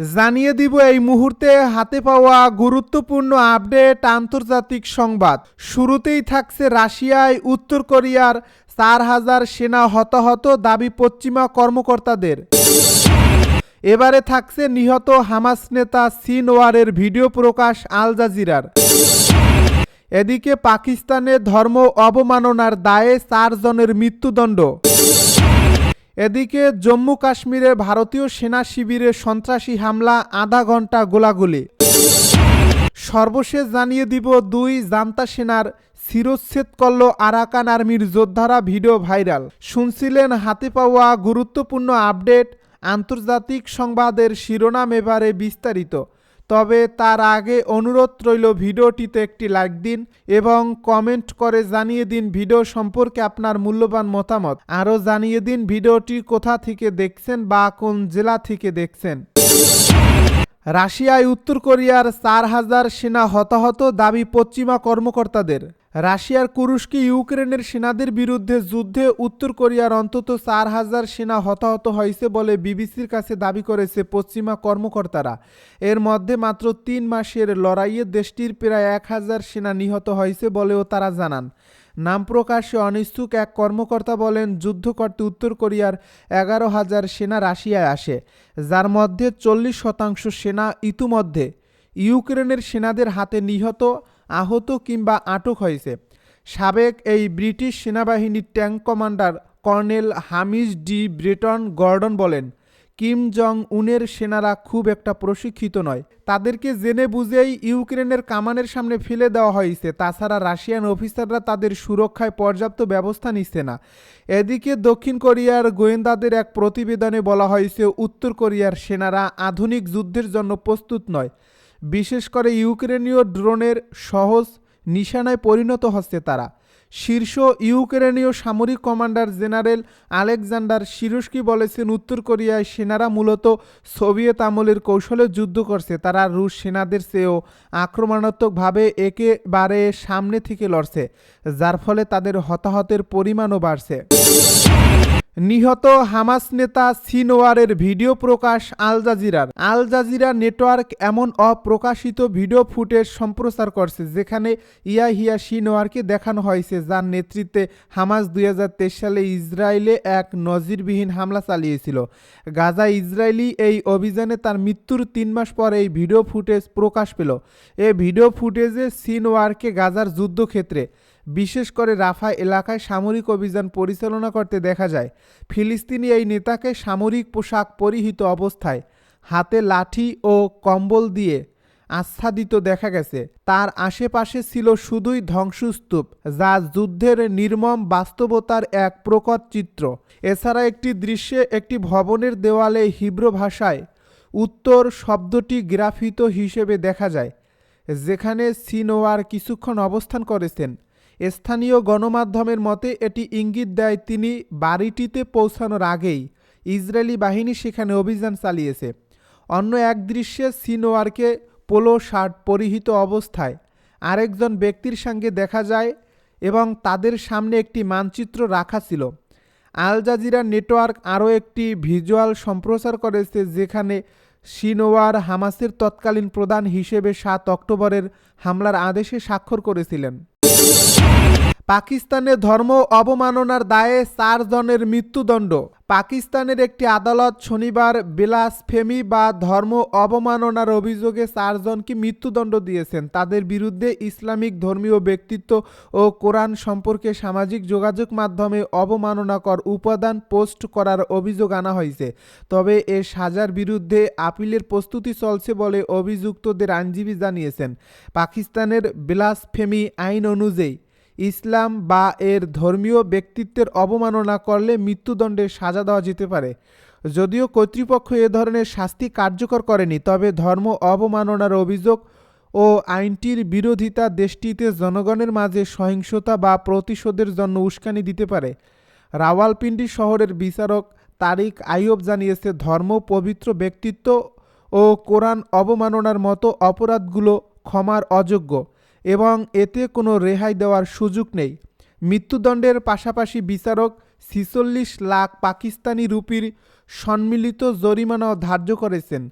জানিয়ে দিব এই মুহূর্তে হাতে পাওয়া গুরুত্বপূর্ণ আপডেট আন্তর্জাতিক সংবাদ। শুরুতেই থাকছে রাশিয়ায় উত্তর কোরিয়ার চার হাজার সেনা হতাহত দাবি পশ্চিমা কর্মকর্তাদের। এবারে থাকছে নিহত হামাস নেতা সিনওয়ারের ভিডিও প্রকাশ আল জাজিরার। এদিকে পাকিস্তানে ধর্ম অবমাননার দায়ে চারজনের মৃত্যুদণ্ড। এদিকে জম্মু কাশ্মীরে ভারতীয় সেনা শিবিরে সন্ত্রাসী হামলা আধা ঘণ্টা গোলাগুলি। সর্বশেষ জানিয়ে দিব দুই জান্তা সেনার শিরচ্ছেদ করল আরাকান আর্মির যোদ্ধারা ভিডিও ভাইরাল। শুনছিলেন হাতে পাওয়া গুরুত্বপূর্ণ আপডেট, আন্তর্জাতিক সংবাদের শিরোনাম এবারে বিস্তারিত। তবে তার আগে অনুরোধ রইল ভিডিওটিতে একটি লাইক দিন এবং কমেন্ট করে জানিয়ে দিন ভিডিও সম্পর্কে আপনার মূল্যবান মতামত। আরও জানিয়ে দিন ভিডিওটি কোথা থেকে দেখছেন বা কোন জেলা থেকে দেখছেন। রাশিয়ায় উত্তর কোরিয়ার চার হাজার সেনা হতাহত দাবি পশ্চিমা কর্মকর্তাদের। রাশিয়ার কুরুশকে ইউক্রেনের সেনাদের বিরুদ্ধে যুদ্ধে উত্তর কোরিয়ার অন্তত চার হাজার সেনা হতাহত হয়েছে বলে বিবিসির কাছে দাবি করেছে পশ্চিমা কর্মকর্তারা। এর মধ্যে মাত্র তিন মাসের লড়াইয়ে দেশটির প্রায় এক হাজার সেনা নিহত হয়েছে বলেও তারা জানান। নাম প্রকাশে অনিচ্ছুক এক কর্মকর্তা বলেন, যুদ্ধ করতে উত্তর কোরিয়ার এগারো হাজার সেনা রাশিয়ায় আসে, যার মধ্যে চল্লিশ শতাংশ সেনা ইতিমধ্যে ইউক্রেনের সেনাদের হাতে নিহত আহত কিংবা আটক হয়েছে। সাবেক এই ব্রিটিশ সেনাবাহিনীর tank commander colonel Hamish de Bretton Gordon বলেন, কিম জং উনের সেনারা খুব একটা প্রশিক্ষিত নয়। তাদেরকে জেনে বুঝেই ইউক্রেনের কামানের সামনে ফেলে দেওয়া হয়েছে। তাছাড়া রাশিয়ান অফিসাররা তাদের সুরক্ষায় পর্যাপ্ত ব্যবস্থা নিচ্ছে না। এদিকে দক্ষিণ কোরিয়ার গোয়েন্দাদের এক প্রতিবেদনে বলা হয়েছে, উত্তর কোরিয়ার সেনারা আধুনিক যুদ্ধের জন্য প্রস্তুত নয়। বিশেষ করে ইউক্রেনীয় ড্রোনের সহজ নিশানায় পরিণত হচ্ছে তারা। শীর্ষ ইউক্রেনীয় সামরিক কমান্ডার জেনারেল আলেকজান্ডার সিরস্কি বলেছেন, উত্তর কোরিয়ায় সেনারা মূলত সোভিয়েত আমলের কৌশলে যুদ্ধ করছে। তারা রুশ সেনাদের চেয়েও আক্রমণাত্মকভাবে একেবারে সামনে থেকে লড়ছে, যার ফলে তাদের হতাহতের পরিমাণও বাড়ছে। নিহত হামাস নেতা সিনোয়ারের ভিডিও প্রকাশ আল জাজিরার। আল জাজিরা নেটওয়ার্ক এমন অপ্রকাশিত ভিডিও ফুটেজ সম্প্রচার করছে যেখানে ইয়াহিয়া সিনোয়ারকে দেখানো হয়েছে, যার নেতৃত্বে হামাস দুই হাজার তেইশ সালে ইসরায়েলে এক নজিরবিহীন হামলা চালিয়েছিল। গাজা ইসরায়েলি এই অভিযানে তার মৃত্যুর তিন মাস পর এই ভিডিও ফুটেজ প্রকাশ পেল। এ ভিডিও ফুটেজে সিনোয়ারকে গাজার যুদ্ধক্ষেত্রে বিশেষ করে রাফা এলাকায় সামরিক অভিযান পরিচালনা করতে দেখা যায়। ফিলিস্তিনি এই নেতাকে সামরিক পোশাক পরিহিত অবস্থায় হাতে লাঠি ও কম্বল দিয়ে আচ্ছাদিত দেখা গেছে। তার আশেপাশে ছিল শুধুই ধ্বংসস্তূপ, যা যুদ্ধের নির্মম বাস্তবতার এক প্রকট চিত্র। এছাড়া একটি দৃশ্যে একটি ভবনের দেওয়ালে হিব্রু ভাষায় উত্তর শব্দটি গ্রাফিত হিসেবে দেখা যায়, যেখানে সিনোয়ার কিছুক্ষণ অবস্থান করেছেন। স্থানীয় গণমাধ্যমের মতে এটি ইঙ্গিত দেয় তিনি বাড়িটিতে পৌঁছানোর আগেই ইসরায়েলি বাহিনী সেখানে অভিযান চালিয়েছে। অন্য এক দৃশ্যে সিনোয়ারকে পোলো শার্ট পরিহিত অবস্থায় আরেকজন ব্যক্তির সঙ্গে দেখা যায় এবং তাদের সামনে একটি মানচিত্র রাখা ছিল। আল জাজিরা নেটওয়ার্ক আরও একটি ভিজুয়াল সম্প্রচার করেছে যেখানে সিনোয়ার হামাসের তৎকালীন প্রধান হিসেবে সাত অক্টোবরের হামলার আদেশে স্বাক্ষর করেছিলেন। পাকিস্তানে ধর্ম অবমাননার দায়ে চারজনের মৃত্যুদণ্ড। পাকিস্তানের একটি আদালত শনিবার বেলাসফেমি বা ধর্ম অবমাননার অভিযোগে চারজনকে মৃত্যুদণ্ড দিয়েছেন। তাদের বিরুদ্ধে ইসলামিক ধর্মীয় ব্যক্তিত্ব ও কোরআন সম্পর্কে সামাজিক যোগাযোগ মাধ্যমে অবমাননাকর উপাদান পোস্ট করার অভিযোগ আনা হয়েছে। তবে এ সাজার বিরুদ্ধে আপিলের প্রস্তুতি চলছে বলে অভিযুক্তদের আইনজীবী জানিয়েছেন। পাকিস্তানের বেলাসফেমি আইন অনুযায়ী ইসলাম বা এর ধর্মীয় ব্যক্তিত্বের অবমাননা করলে মৃত্যুদণ্ডের সাজা দেওয়া যেতে পারে। যদিও কর্তৃপক্ষ এ ধরনের শাস্তি কার্যকর করেনি, তবে ধর্ম অবমাননার অভিযোগ ও আইনটির বিরোধিতা দেশটিতে জনগণের মাঝে সহিংসতা বা প্রতিশোধের জন্য উস্কানি দিতে পারে। রাওয়ালপিন্ডি শহরের বিচারক তারিক আইয়ব জানিয়েছে, ধর্ম, পবিত্র ব্যক্তিত্ব ও কোরআন অবমাননার মতো অপরাধগুলো ক্ষমার অযোগ্য। এবং এতে কোনো রেহাই দেওয়ার সুযোগ নেই। মৃত্যুদণ্ডের পাশাপাশি বিচারক ছিচল্লিশ লাখ পাকিস্তানি রুপির সম্মিলিত জরিমানাও ধার্য করেছেন।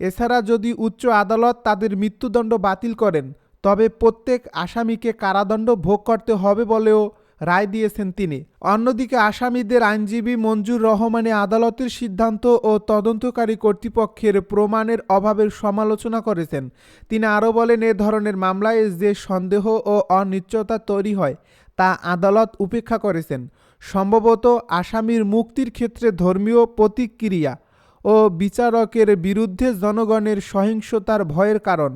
এছাড়া যদি উচ্চ আদালত তাদের মৃত্যুদণ্ড বাতিল করেন, তবে প্রত্যেক আসামিকে কারাদণ্ড ভোগ করতে হবে বলেও রায় দিয়েছেন তিনি। অন্যদিকে আসামিদের আইনজীবী মঞ্জুর রহমানে আদালতের সিদ্ধান্ত ও তদন্তকারী কর্তৃপক্ষের প্রমাণের অভাবের সমালোচনা করেছেন। তিনি আরও বলেন, এ ধরনের মামলায় যে সন্দেহ ও অনিশ্চয়তা তৈরি হয়, তা আদালত উপেক্ষা করেছেন। সম্ভবত আসামির মুক্তির ক্ষেত্রে ধর্মীয় প্রতিক্রিয়া ও বিচারকের বিরুদ্ধে জনগণের সহিংসতার ভয়ের কারণ।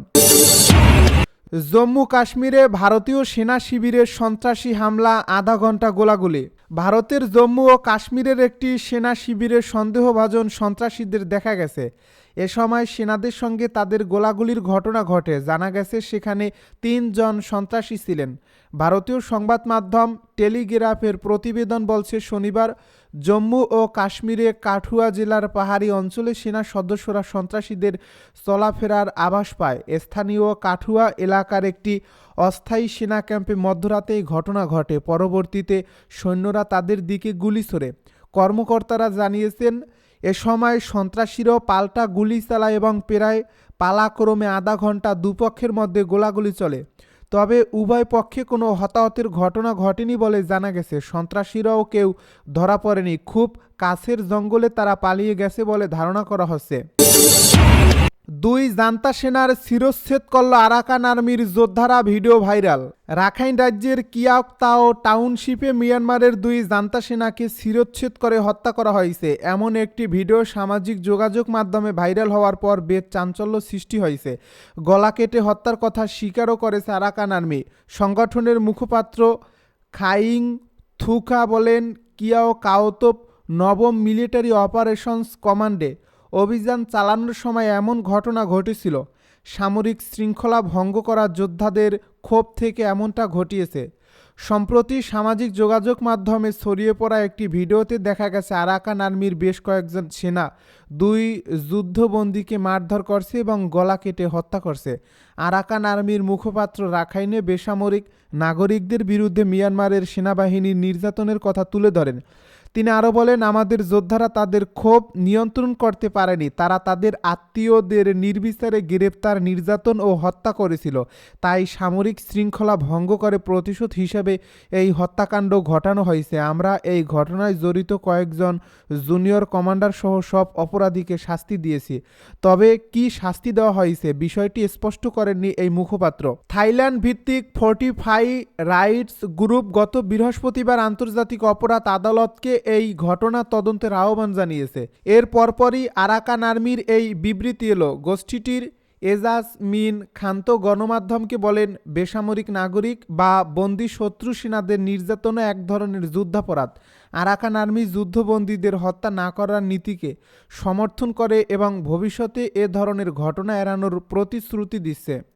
জম্মু কাশ্মীরে ভারতীয় সেনা শিবিরে সন্ত্রাসী হামলা, আধা ঘণ্টা গোলাগুলি। ভারতের জম্মু ও কাশ্মীরের একটি সেনা শিবিরে সন্দেহভাজন সন্ত্রাসীদের দেখা গেছে। এ সময় সেনাদের সঙ্গে তাদের গোলাগুলির ঘটনা ঘটে। জানা গেছে সেখানে তিনজন সন্ত্রাসী ছিলেন। ভারতীয় সংবাদ মাধ্যম টেলিগ্রাফের প্রতিবেদন বলছে, শনিবার জম্মু ও কাশ্মীরে কাঠুয়া জেলার পাহাড়ি অঞ্চলে সেনা সদস্যরা সন্ত্রাসীদের চলাফেরার আভাস পায়। স্থানীয় কাঠুয়া এলাকার একটি অস্থায়ী সেনা ক্যাম্পে মধ্যরাতে এই ঘটনা ঘটে। পরবর্তীতে সৈন্যরা তাদের দিকে গুলি ছোড়ে। কর্মকর্তারা জানিয়েছেন, এ সময় সন্ত্রাসীরাও পাল্টা গুলি চালায় এবং প্রায় পালাক্রমে আধা ঘণ্টা দুপক্ষের মধ্যে গোলাগুলি চলে। তবে উভয় পক্ষে কোনো হতাহতের ঘটনা ঘটেনি বলে জানা গেছে। সন্ত্রাসীরাও কেউ ধরা পড়েনি। খুব কাছের জঙ্গলে তারা পালিয়ে গেছে বলে ধারণা করা হচ্ছে। দুই জান্তা সেনার শিরচ্ছেদ করল আরাকান আর্মির যোদ্ধারা ভিডিও ভাইরাল। রাখাইন রাজ্যের কিয়াকতাও টাউনশিপে মিয়ানমারের দুই জান্তা সেনাকে শিরচ্ছেদ করে হত্যা করা হয়েছে। এমন একটি ভিডিও সামাজিক যোগাযোগ মাধ্যমে ভাইরাল হওয়ার পর বেশ চাঞ্চল্য সৃষ্টি হয়েছে। গলা কেটে হত্যার কথা স্বীকারও করেছে আরাকান আর্মি। সংগঠনের মুখপাত্র খাইং থুকা বলেন, কিয়াও কাওতোপ নবম মিলিটারি অপারেশনস কমান্ডে অভিযান চালানোর সময় এমন ঘটনা ঘটেছিল। সামরিক শৃঙ্খলা ভঙ্গ করা যোদ্ধাদের ক্ষোভ থেকে এমনটা ঘটিয়েছে। সম্প্রতি সামাজিক যোগাযোগ মাধ্যমে ছড়িয়ে পড়া একটি ভিডিওতে দেখা গেছে, আরাকান আর্মির বেশ কয়েকজন সেনা দুই যুদ্ধবন্দীকে মারধর করছে এবং গলা কেটে হত্যা করছে। আরাকান আর্মির মুখপাত্র রাখাইনে বেসামরিক নাগরিকদের বিরুদ্ধে মিয়ানমারের সেনাবাহিনীর নির্যাতনের কথা তুলে ধরেন। তিনি আরও বলেন, আমাদের যোদ্ধারা তাদের ক্ষোভ নিয়ন্ত্রণ করতে পারেনি। তারা তাদের আত্মীয়দের নির্বিচারে গ্রেপ্তার, নির্যাতন ও হত্যা করেছিল। তাই সামরিক শৃঙ্খলা ভঙ্গ করে প্রতিশোধ হিসেবে এই হত্যাকাণ্ড ঘটানো হয়েছে। আমরা এই ঘটনায় জড়িত কয়েকজন জুনিয়র কমান্ডার সহ সব অপরাধীকে শাস্তি দিয়েছি। তবে কি শাস্তি দেওয়া হয়েছে বিষয়টি স্পষ্ট করেননি এই মুখপাত্র। থাইল্যান্ড ভিত্তিক ফোর্টিফাই রাইটস গ্রুপ গত বৃহস্পতিবার আন্তর্জাতিক অপরাধ আদালতকে এই ঘটনা তদন্তের আহ্বান জানিয়েছে। এর পরপরই আরাকান আর্মির এই বিবৃতি এলো। গোষ্ঠীটির এজাজ মিন খান্ত গণমাধ্যমকে বলেন, বেসামরিক নাগরিক বা বন্দি শত্রু সেনাদের নির্যাতনও এক ধরনের যুদ্ধাপরাধ। আরাকান আর্মি যুদ্ধবন্দীদের হত্যা না করার নীতিকে সমর্থন করে এবং ভবিষ্যতে এ ধরনের ঘটনা এড়ানোর প্রতিশ্রুতি দিচ্ছে।